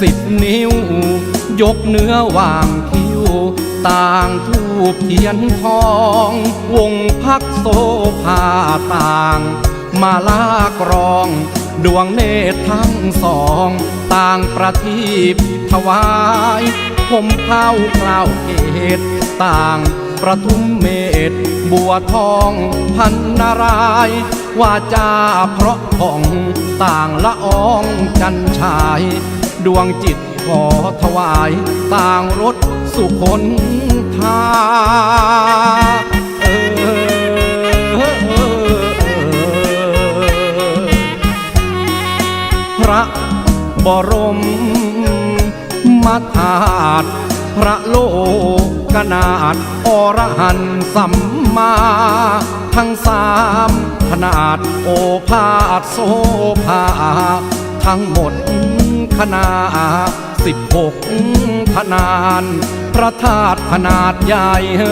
สิบนิ้ว ยกเนื้อวางคิ้ว ต่างทูบเทียนทอง วงพักโซภาต่าง มาลากรอง ดวงเนตรทั้งสอง ต่างประทีปถวาย ผมเท้ากล่าวเกตต่างประทุมเมตบัวทองพันนารายว่าจาเพราะผ่องต่างละอองจันชาย ดวงจิตขอถวายต่างรถสุคนทาเออพระบรมมาธาตุพระโลกนาถอรหันต์สัมมา ทั้งสามขนาดโอภาสโซภา ทั้งหมดขนาดสิบหกขนาดพระธาตุขนาดใหญ่เฮ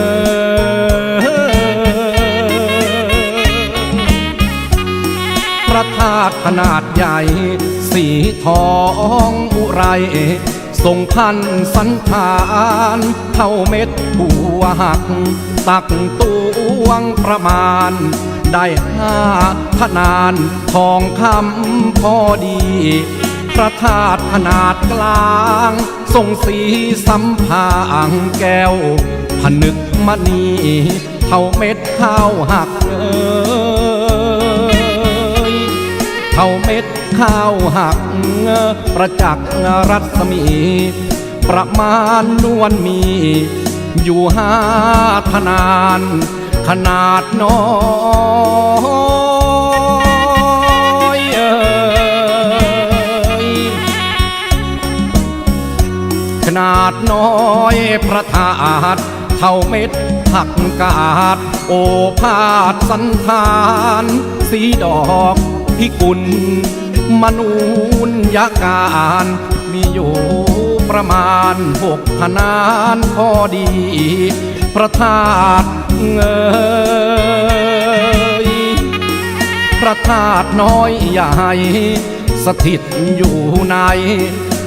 พระธาตุขนาดใหญ่ สีทองอุไรทรงพันสันฐานเท่าเม็ดบัวหัก ตักตวงประมาณ ได้ห้าขนาดทองคำพอดี พระธาตุขนาดกลางทรงสีสัมผางแก้ว ผนึกมณีเท่าเม็ดข้าวหักเอยเท่าเม็ดข้าวหัก ประจักษ์รัศมี ประมาณนวลมี อยู่ห้าธนาน ขนาดน้อยเอ่ยขนาดน้อยพระธาตุเท่าเม็ดผักกาด โอภาสสันธาน สีดอกพิกุล มนูนยาการมีอยู่ประมาณหกขนานพอดี พระธาตุเงยพระธาตุน้อยใหญ่สถิตอยู่ใน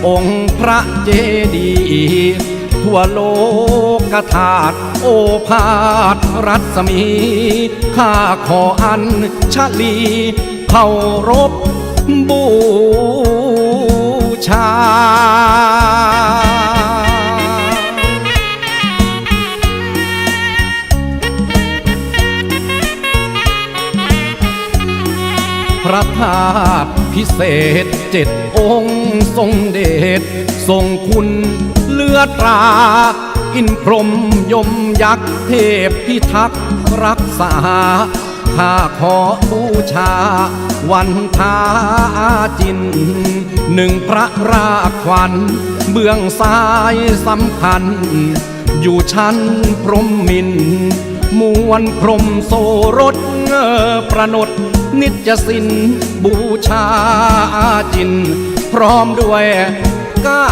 องค์พระเจดีย์ทั่วโลกธาตุโอภาสรัศมีข้าขออันชลีเคารพบู ระธาตุพิเศษเจ็ดองค์ ทรงเดชทรงคุณเลือตรา อินพรหมยมยักษ์เทพพิทักษ์รักษา ข้าขอบูชา วันทาจิน หนึ่งพระราชควันเบื้องซ้ายสำคัญ อยู่ชั้นพรหมมิน มวลพรหมโสรส ประนดนิจสินบูชาจิน พร้อมด้วยกา